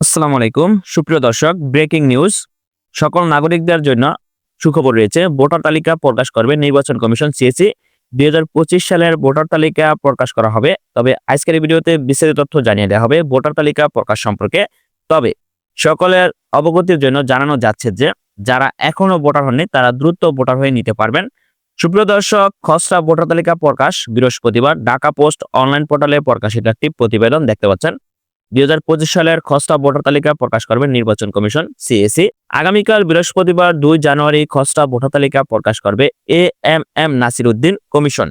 আসসালামু আলাইকুম। সুপ্রিয় দর্শক, ব্রেকিং নিউজ। সকল নাগরিকদের জন্য সুখবর রয়েছে, ভোটার তালিকা প্রকাশ করবে নির্বাচন কমিশন সিএসি। দুই হাজার পঁচিশ সালের ভোটার তালিকা প্রকাশ করা হবে। তবে আজকের ভিডিওতে বিস্তারিত তথ্য জানিয়ে দেওয়া হবে ভোটার তালিকা প্রকাশ সম্পর্কে। তবে সকলের অবগতির জন্য জানানো যাচ্ছে যে, যারা এখনও ভোটার হননি, তারা দ্রুত ভোটার হয়ে নিতে পারবেন। সুপ্রিয় দর্শক, খসড়া ভোটার তালিকা প্রকাশ বৃহস্পতিবার। ঢাকা পোস্ট অনলাইন পোর্টালে প্রকাশিত একটি প্রতিবেদন দেখতে পাচ্ছেন। দুই হাজার পঁচিশ সালের খসড়া ভোটার তালিকা প্রকাশ করবে নির্বাচন কমিশন সিএসি আগামীকাল বৃহস্পতিবার দুই জানুয়ারি খসড়া ভোটার তালিকা প্রকাশ করবে A M M Nasir Uddin commission.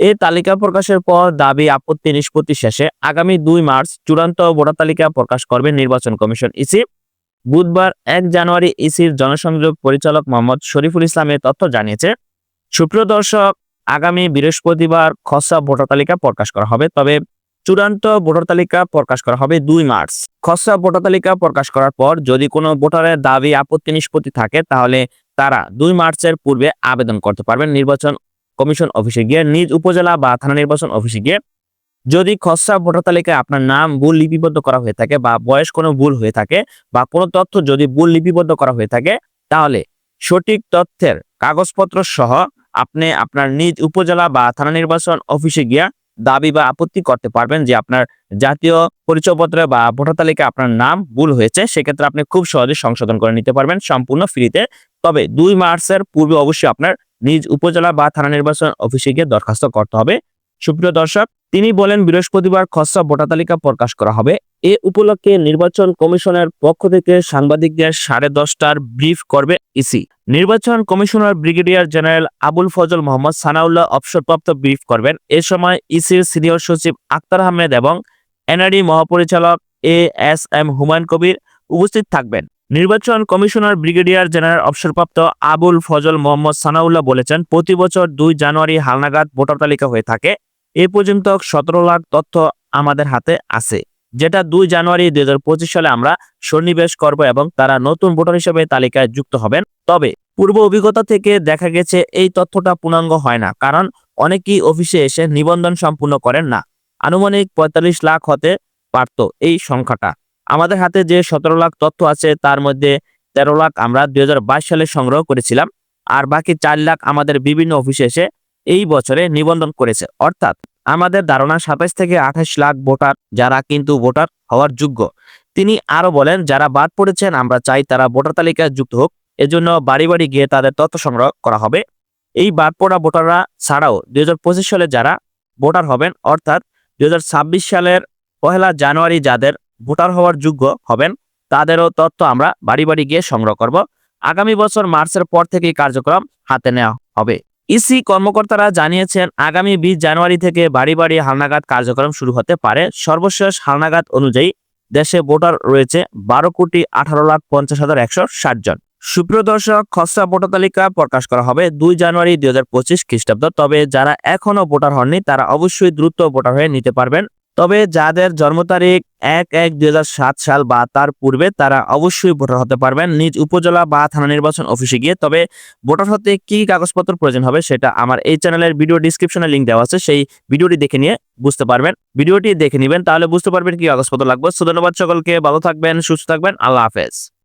এই তালিকা প্রকাশের পর দাবি আপত্তি নিষ্পত্তি শেষে আগামী দুই মার্চ চূড়ান্ত ভোটার তালিকা প্রকাশ করবে নির্বাচন কমিশন ইসি বুধবার এক জানুয়ারি ইসির জনসংযোগ পরিচালক মোহাম্মদ শরীফুল ইসলামের তথ্য জানিয়েছে, সুপ্রিয় দর্শক, আগামী বৃহস্পতিবার খসড়া ভোটার তালিকা প্রকাশ করা হবে, তবে চূড়ান্ত ভোটার তালিকা প্রকাশ করা হবে দুই মার্চ। খসড়া ভোটার তালিকা প্রকাশ করার পর যদি কোনো ভোটারের দাবি আপত্তি নিষ্পত্তি থাকে, তাহলে তারা দুই মার্চের পূর্বে আবেদন করতে পারবেন নির্বাচন কমিশন অফিসে গিয়ে, নিজ উপজেলা বা থানা নির্বাচন অফিসে গিয়ে। যদি খসড়া ভোটার তালিকায় আপনার নাম ভুল লিপিবদ্ধ করা হয়ে থাকে বা বয়স কোনো ভুল হয়ে থাকে বা কোনো তথ্য যদি ভুল লিপিবদ্ধ করা হয়ে থাকে, তাহলে সঠিক তথ্যের কাগজপত্র সহ আপনি আপনার নিজ উপজেলা বা থানা নির্বাচন অফিসে গিয়া দাবি বা আপত্তি করতে পারবেন যে আপনার জাতীয় পরিচয়পত্রে বা ভোটার তালিকা আপনার নাম ভুল হয়েছে, সেক্ষেত্রে আপনি খুব সহজে সংশোধন করে নিতে পারবেন সম্পূর্ণ ফ্রিতে। তবে দুই মার্চের পূর্বে অবশ্যই আপনার নিজ উপজেলা বা থানা নির্বাচন অফিসে গিয়ে দরখাস্ত করতে হবে। সুপ্রিয় দর্শক, তিনি বলেন বৃহস্পতিবার খসড়া ভোটার তালিকা প্রকাশ করা হবে। এ উপলক্ষে নির্বাচন কমিশনের পক্ষ থেকে সাংবাদিকদের সাড়ে দশটার ব্রিফ করবে ইসি। নির্বাচন commissioner brigadier general Abul Fazal Mohammad Sanaullah অবসরপ্রাপ্ত ব্রিফ করবেন। এ সময় ইসির সিনিয়র সচিব আক্তার আহমেদ এবং এনআরডি মহাপরিচালক A S M Humayun Kabir উপস্থিত থাকবেন। নির্বাচন কমিশনার ব্রিগেডিয়ার জেনারেল অবসরপ্রাপ্ত আবুল ফজল মোহাম্মদ সানাউল্লাহ বলেছেন, প্রতি বছর দুই জানুয়ারি হালনাগাদ ভোটার তালিকা হয়ে থাকে। এ পর্যন্ত সতেরো লাখ তথ্য আমাদের হাতে আছে। যেটা দুই জানুয়ারি দুই পঁচিশ সালে আমরা সন্নিবেশ করব এবং তারা নতুন ভোটার হিসেবে তালিকায় যুক্ত হবেন। তবে পূর্ব অভিজ্ঞতা থেকে দেখা গেছে এই তথ্যটা পূর্ণাঙ্গ হয় না, কারণ অনেকেই অফিসে এসে নিবন্ধন সম্পূর্ণ করেন না। আনুমানিক পঁয়তাল্লিশ লাখ হতে পারত এই সংখ্যাটা। আমাদের হাতে যে সতেরো লাখ তথ্য আছে, তার মধ্যে তেরো লাখ আমরা দুই হাজার বাইশ সালে সংগ্রহ করেছিলাম, আর বাকি চার লাখ আমাদের বিভিন্ন অফিসে এসে এই বছরে নিবন্ধন করেছে। অর্থাৎ আমাদের ধারণা সাতাইশ থেকে আঠাশ লাখ ভোটার যারা কিন্তু ভোটার হওয়ার যোগ্য। তিনি আরও বলেন, যারা বাদ পড়েছেন, আমরা চাই তারা ভোটার তালিকায় যুক্ত হোক। এজন্য বাড়ি বাড়ি গিয়ে তাদের তথ্য সংগ্রহ করা হবে। এই বাদ পড়া ভোটাররা ছাড়াও দুই হাজার পঁচিশ সালে যারা ভোটার হবেন, অর্থাৎ দুই হাজার ছাব্বিশ সালের পহেলা জানুয়ারি যাদের ভোটার হওয়ার যোগ্য হবেন, তাদেরও তথ্য আমরা বাড়ি বাড়ি গিয়ে সংগ্রহ করব। আগামী বছর মার্চের পর থেকেই কার্যক্রম হাতে নেওয়া হবে। ইসি কর্মকর্তারা জানিয়েছেন, আগামী বিশ জানুয়ারি থেকে বাড়ি বাড়ি হালনাগাদ কার্যক্রম শুরু হতে পারে। সর্বশেষ হালনাগাদ অনুযায়ী দেশে ভোটার রয়েছে বারো কোটি আঠারো লাখ পঞ্চাশ হাজার একশো ষাট জন। সুপ্রিয় দর্শক, খসড়া ভোটার তালিকা প্রকাশ করা হবে দুই জানুয়ারি দুই হাজার পঁচিশ খ্রিস্টাব্দ। তবে যারা এখনও ভোটার হননি, তারা অবশ্যই দ্রুত ভোটার হয়ে নিতে পারবেন। তবে যাদের জন্ম তারিখ এক এক দুই সাল বা তার পূর্বে, তারা অবশ্যই ভোটার হতে পারবেন। নিজ উপজেলা বা থানা নির্বাচন অফিসে গিয়ে। তবে ভোটার হতে কি কাগজপত্র প্রয়োজন হবে সেটা আমার এই চ্যানেলের ভিডিও ডিসক্রিপশনে লিঙ্ক দেওয়া আছে। সেই ভিডিওটি দেখে নিয়ে বুঝতে পারবেন। ভিডিওটি দেখে নেবেন, তাহলে বুঝতে পারবেন কি কাগজপত্র লাগবে। সো ধন্যবাদ সকলকে, ভালো থাকবেন, সুস্থ থাকবেন। আল্লাহ হাফেজ।